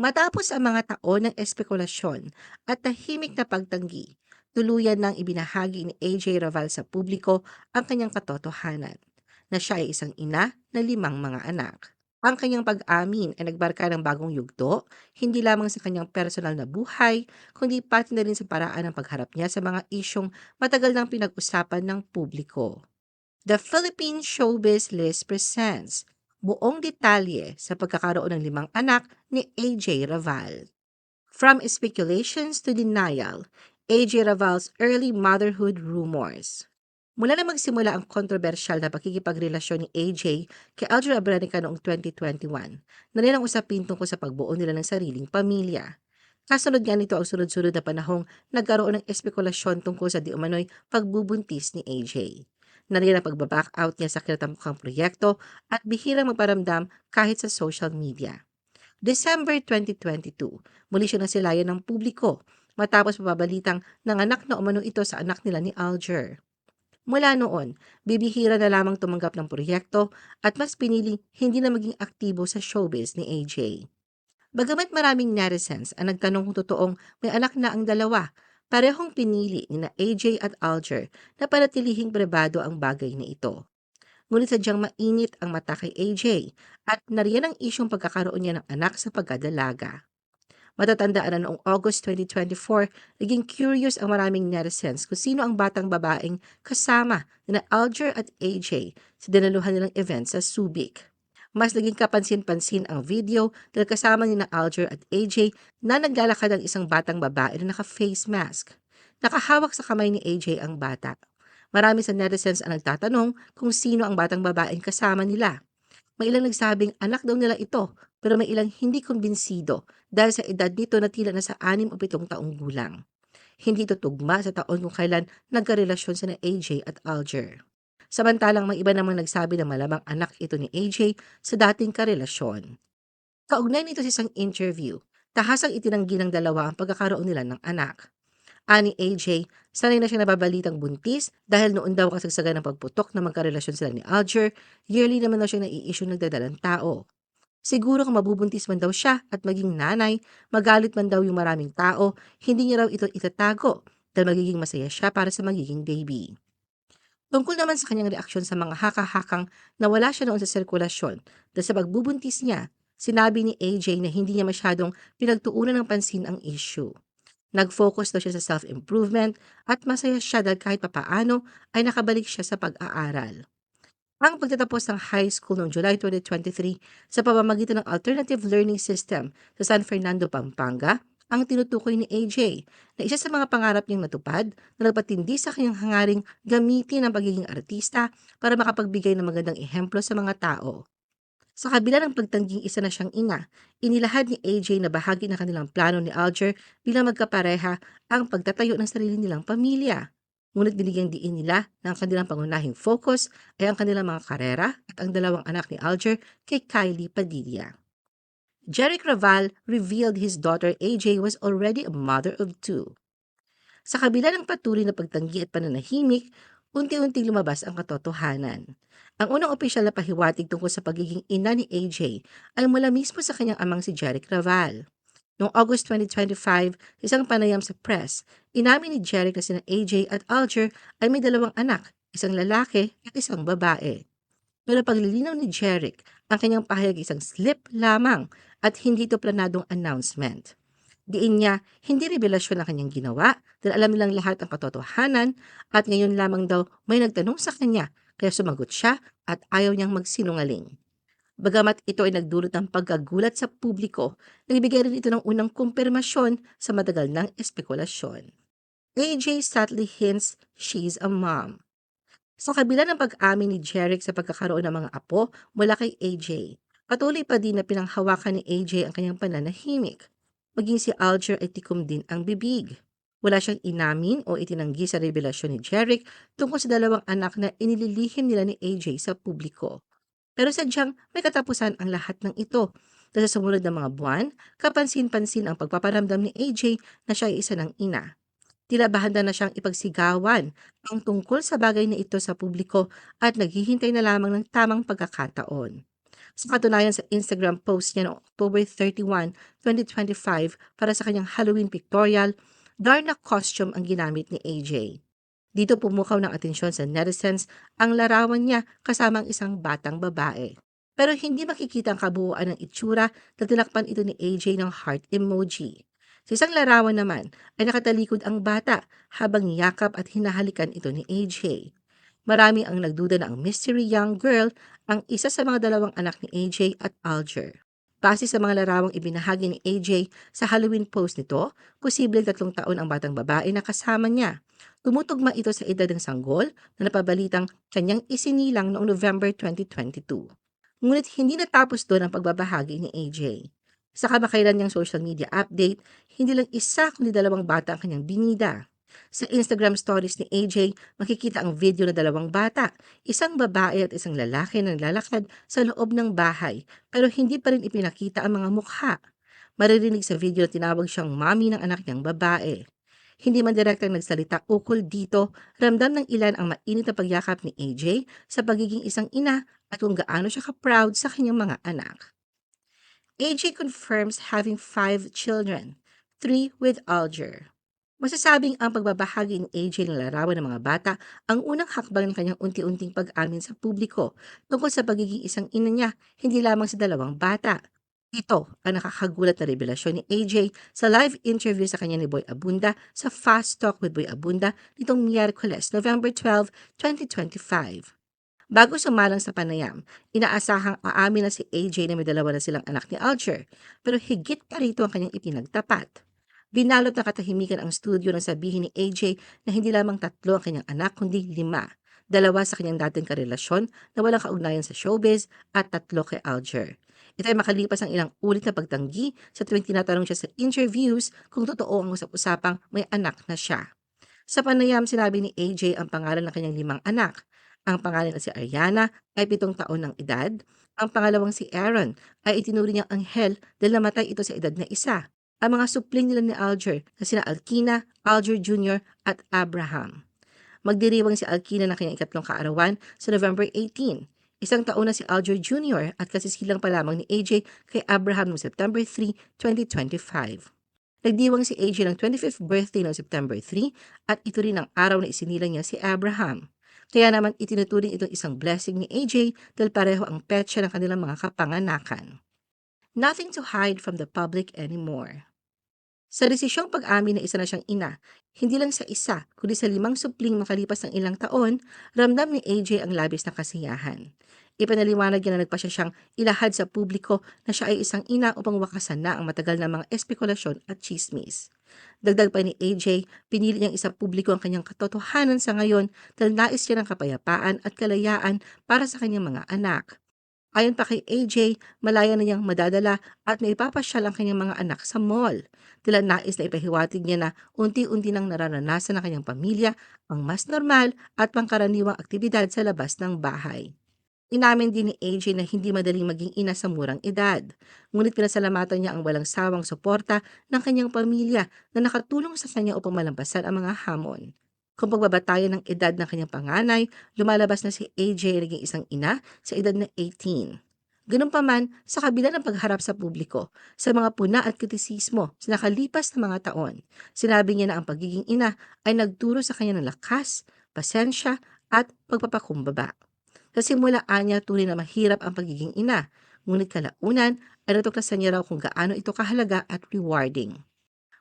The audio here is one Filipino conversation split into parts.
Matapos ang mga taon ng espekulasyon at tahimik na pagtanggi, tuluyan nang ibinahagi ni AJ Raval sa publiko ang kanyang katotohanan na siya ay isang ina na limang mga anak. Ang kanyang pag-amin ay nagbarka ng bagong yugto, hindi lamang sa kanyang personal na buhay, kundi pati na rin sa paraan ng pagharap niya sa mga isyong matagal nang pinag-usapan ng publiko. The Philippine Showbiz List presents buong detalye sa pagkakaroon ng limang anak ni AJ Raval. From speculations to denial, AJ Raval's early motherhood rumors. Mula na magsimula ang kontrobersyal na pakikipagrelasyon ni AJ kay Alger Abranica noong 2021, na ang usapin tungkol sa pagbuo nila ng sariling pamilya. Kasunod nga nito ang sunod-sunod na panahong nagkaroon ng espekulasyon tungkol sa di umano'y pagbubuntis ni AJ. Nariyan ang pagbaback out niya sa kinatamukhang proyekto at bihirang magparamdam kahit sa social media. December 2022, muli siya nasilayan ng publiko matapos mababalitang nanganak na umano ito sa anak nila ni Alger. Mula noon, bibihira na lamang tumanggap ng proyekto at mas piniling hindi na maging aktibo sa showbiz ni AJ. Bagamat maraming netizens ang nagtanong kung totoong may anak na ang dalawa, parehong pinili ni na AJ at Alger na panatilihing pribado ang bagay na ito. Ngunit sadyang mainit ang mata kay AJ at nariyan ang isyong pagkakaroon niya ng anak sa pagkadalaga. Matatandaan na noong August 2024, naging curious ang maraming netizens kung sino ang batang babaeng kasama na Alger at AJ sa dinaluhan nilang event sa Subic. Mas naging kapansin-pansin ang video dahil kasama ni na Alger at AJ na naglalakad ang isang batang babae na naka-face mask. Nakahawak sa kamay ni AJ ang bata. Marami sa netizens ang nagtatanong kung sino ang batang babaeng kasama nila. May ilang nagsabing anak daw nila ito pero may ilang hindi kumbinsido dahil sa edad nito na tila na sa anim o pitong taong gulang. Hindi ito tugma sa taon kung kailan nagkarelasyon sina AJ at Alger. Samantalang may iba namang nagsabi na malamang anak ito ni AJ sa dating karelasyon. Kaugnay nito sa isang interview, tahasang itinanggi ng dalawa ang pagkakaroon nila ng anak. Ani AJ, sanay na siya nababalitang buntis dahil noon daw kasagsagan ng pagputok na magkarelasyon sila ni Alger, yearly naman daw siya nai-issue nagdadalang tao. Siguro kung mabubuntis man daw siya at maging nanay, magalit man daw yung maraming tao, hindi niya raw ito itatago dahil magiging masaya siya para sa magiging baby. Tungkol naman sa kanyang reaksyon sa mga haka-hakang na siya noon sa sirkulasyon dahil sa pagbubuntis niya, sinabi ni AJ na hindi niya masyadong pinagtuunan ng pansin ang issue. Nag-focus daw siya sa self-improvement at masaya siya dahil kahit papaano ay nakabalik siya sa pag-aaral ang pagtatapos ng high school noong July 2023 sa pamamagitan ng Alternative Learning System sa San Fernando, Pampanga, ang tinutukoy ni AJ na isa sa mga pangarap niyang natupad na nagpatindi sa kanyang hangaring gamitin ang pagiging artista para makapagbigay ng magandang ehemplo sa mga tao. Sa kabila ng pagtangging isa na siyang ina, inilahad ni AJ na bahagi ng kanilang plano ni Alger bilang magkapareha ang pagtatayo ng sarili nilang pamilya. Ngunit binigyang diin nila na ang kanilang pangunahing focus ay ang kanilang mga karera at ang dalawang anak ni Alger kay Kylie Padilla. Jeric Raval revealed his daughter AJ was already a mother of two. Sa kabila ng patuloy na pagtanggi at pananahimik, unti-unting lumabas ang katotohanan. Ang unang opisyal na pahiwatig tungkol sa pagiging ina ni AJ ay mula mismo sa kanyang amang si Jeric Raval. Noong August 2025, isang panayam sa press, inamin ni Jeric na sina AJ at Alger ay may dalawang anak, isang lalaki at isang babae. Pero paglilinaw ni Jeric, ang kanyang pahayag isang slip lamang at hindi ito planadong announcement. Diin niya, hindi revelasyon ang kanyang ginawa dahil alam nilang lahat ang katotohanan at ngayon lamang daw may nagtanong sa kanya kaya sumagot siya at ayaw niyang magsinungaling. Bagamat ito ay nagdulot ng pagkagulat sa publiko, nagbigay rin ito ng unang kumpirmasyon sa matagal ng espekulasyon. AJ sadly hints she's a mom. Sa kabila ng pag-amin ni Jeric sa pagkakaroon ng mga apo mula kay AJ, patuloy pa din na pinanghawakan ni AJ ang kanyang pananahimik. Maging si Alger ay tikom din ang bibig. Wala siyang inamin o itinanggi sa revelasyon ni Jeric tungkol sa dalawang anak na inililihim nila ni AJ sa publiko. Pero sadyang may katapusan ang lahat ng ito. Dahil sa sumunod na mga buwan, kapansin-pansin ang pagpaparamdam ni AJ na siya ay isa ng ina. Tila bahanda na siyang ipagsigawan ang tungkol sa bagay na ito sa publiko at naghihintay na lamang ng tamang pagkakataon. Sa katunayan sa Instagram post niya noong October 31, 2025 para sa kanyang Halloween pictorial, Darna costume ang ginamit ni AJ. Dito pumukaw ng atensyon sa netizens ang larawan niya kasama ang isang batang babae. Pero hindi makikita ang kabuuan ng itsura na tinakpan ito ni AJ ng heart emoji. Sa isang larawan naman ay nakatalikod ang bata habang yakap at hinahalikan ito ni AJ. Marami ang nagduda na ang mystery young girl ang isa sa mga dalawang anak ni AJ at Alger. Base sa mga larawang ibinahagi ni AJ sa Halloween post nito, posibleng tatlong taon ang batang babae na kasama niya. Tumutugma ito sa edad ng sanggol na napabalitang kanyang isinilang noong November 2022. Ngunit hindi natapos doon ang pagbabahagi ni AJ. Sa kamakailan niyang social media update, hindi lang isa kundi dalawang bata ang kanyang binida. Sa Instagram stories ni AJ, makikita ang video na dalawang bata, isang babae at isang lalaki na naglalakad sa loob ng bahay, pero hindi pa rin ipinakita ang mga mukha. Maririnig sa video na tinawag siyang mami ng anak niyang babae. Hindi man direktang nagsalita ukol dito, ramdam ng ilan ang mainit na pagyakap ni AJ sa pagiging isang ina at kung gaano siya ka-proud sa kanyang mga anak. AJ confirms having five children, three with Alger. Masasabing ang pagbabahagi ni AJ ng larawan ng mga bata ang unang hakbang ng kanyang unti-unting pag-amin sa publiko tungkol sa pagiging isang ina niya, hindi lamang sa dalawang bata. Ito ang nakakagulat na revelasyon ni AJ sa live interview sa kanya ni Boy Abunda sa Fast Talk with Boy Abunda nitong Miyerkules, November 12, 2025. Bago sumalang sa panayam, inaasahang aamin na si AJ na may dalawa na silang anak ni Alger, pero higit pa rito ang kanyang ipinagtapat. Binalot na katahimikan ang studio nang sabihin ni AJ na hindi lamang tatlo ang kanyang anak kundi lima. Dalawa sa kanyang dating karelasyon na walang kaugnayan sa showbiz at tatlo kay Alger. Ito ay makalipas ang ilang ulit na pagtanggi sa tuwing tinatanong siya sa interviews kung totoo ang usap-usapang may anak na siya. Sa panayam, sinabi ni AJ ang pangalan ng kanyang limang anak. Ang pangalan na si Ariana ay pitong taon ng edad. Ang pangalawang si Aaron ay itinuri niyang anghel dahil namatay ito sa edad na isa ang mga supling nila ni Alger na sina Alkina, Alger Jr. at Abraham. Magdiriwang si Alkina ng kanyang ikatlong kaarawan sa November 18. Isang taon na si Alger Jr. at kasisilang pa lamang ni AJ kay Abraham noong September 3, 2025. Nagdiwang si AJ ng 25th birthday noong September 3 at ito rin ang araw na isinilang niya si Abraham. Kaya naman itinuturing itong isang blessing ni AJ dahil pareho ang petsa ng kanilang mga kapanganakan. Nothing to hide from the public anymore. Sa desisyong pag-amin na isa na siyang ina, hindi lang sa isa, kundi sa limang supling makalipas ng ilang taon, ramdam ni AJ ang labis na kasiyahan. Ipanaliwanag niya na nagpa siya siyang ilahad sa publiko na siya ay isang ina upang wakasan na ang matagal na mga espekulasyon at chismis. Dagdag pa ni AJ, pinili niyang isa publiko ang kanyang katotohanan sa ngayon dahil nais niya ng kapayapaan at kalayaan para sa kanyang mga anak. Ayon pa kay AJ, malaya na niyang madadala at maipapasyal ang kanyang mga anak sa mall. Tila nais na ipahiwatig niya na unti-unti nang nararanasan ng kanyang pamilya ang mas normal at pangkaraniwang aktibidad sa labas ng bahay. Inamin din ni AJ na hindi madaling maging ina sa murang edad. Ngunit pinasalamatan niya ang walang sawang suporta ng kanyang pamilya na nakatulong sa kanya upang malampasan ang mga hamon. Kung pagbabatayan ng edad ng kanyang panganay, lumalabas na si AJ naging isang ina sa edad na 18. Ganun pa man, sa kabila ng pagharap sa publiko, sa mga puna at kritisismo sa nakalipas na mga taon, sinabi niya na ang pagiging ina ay nagturo sa kanya ng lakas, pasensya at pagpapakumbaba. Sa simulaan niya tunay na mahirap ang pagiging ina, ngunit kalaunan ay natuklasan niya raw kung gaano ito kahalaga at rewarding.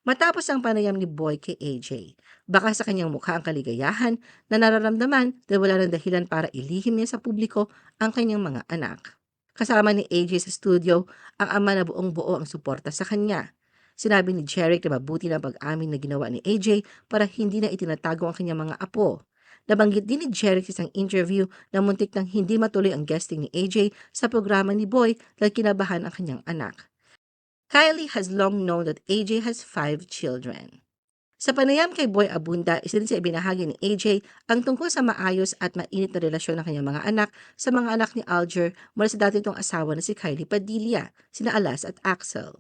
Matapos ang panayam ni Boy kay AJ, baka sa kanyang mukha ang kaligayahan na nararamdaman dahil wala ng dahilan para ilihim niya sa publiko ang kanyang mga anak. Kasama ni AJ sa studio, ang ama na buong buo ang suporta sa kanya. Sinabi ni Jeric na mabuti na pag-amin na ginawa ni AJ para hindi na itinatago ang kanyang mga apo. Nabanggit din ni Jeric sa isang interview na muntik nang hindi matuloy ang guesting ni AJ sa programa ni Boy dahil kinabahan ang kanyang anak. Kylie has long known that AJ has five children. Sa panayam kay Boy Abunda, sa ibinahagi ni AJ ang tungkol sa maayos at mainit na relasyon ng kanyang mga anak sa mga anak ni Alger mula sa dati itong asawa na si Kylie Padilla, sina Alas at Axel.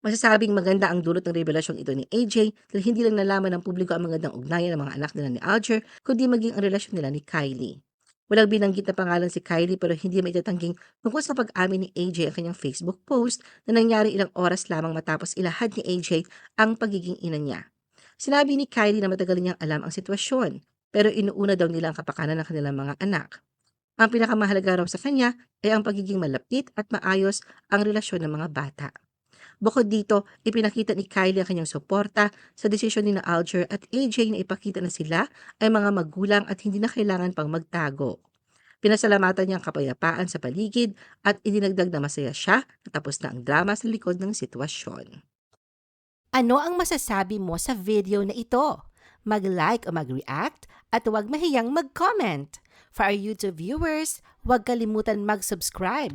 Masasabing maganda ang dulot ng revelasyong ito ni AJ dahil hindi lang nalaman ng publiko ang magandang ugnayan ng mga anak nila ni Alger, kundi maging ang relasyon nila ni Kylie. Walang binanggit na pangalan si Kylie pero hindi maitatangking tungkol sa pag-amin ni AJ ang kanyang Facebook post na nangyari ilang oras lamang matapos ilahad ni AJ ang pagiging ina niya. Sinabi ni Kylie na matagal niyang alam ang sitwasyon pero inuuna daw nila ang kapakanan ng kanilang mga anak. Ang pinakamahalaga raw sa kanya ay ang pagiging malapit at maayos ang relasyon ng mga bata. Bukod dito, ipinakita ni Kylie ang kanyang suporta sa desisyon ni na Alger at AJ na ipakita na sila ay mga magulang at hindi na kailangan pang magtago. Pinasalamatan niya ang kapayapaan sa paligid at idinagdag na masaya siya natapos na ang drama sa likod ng sitwasyon. Ano ang masasabi mo sa video na ito? Mag-like o mag-react at huwag mahiyang mag-comment. For our YouTube viewers, huwag kalimutan mag-subscribe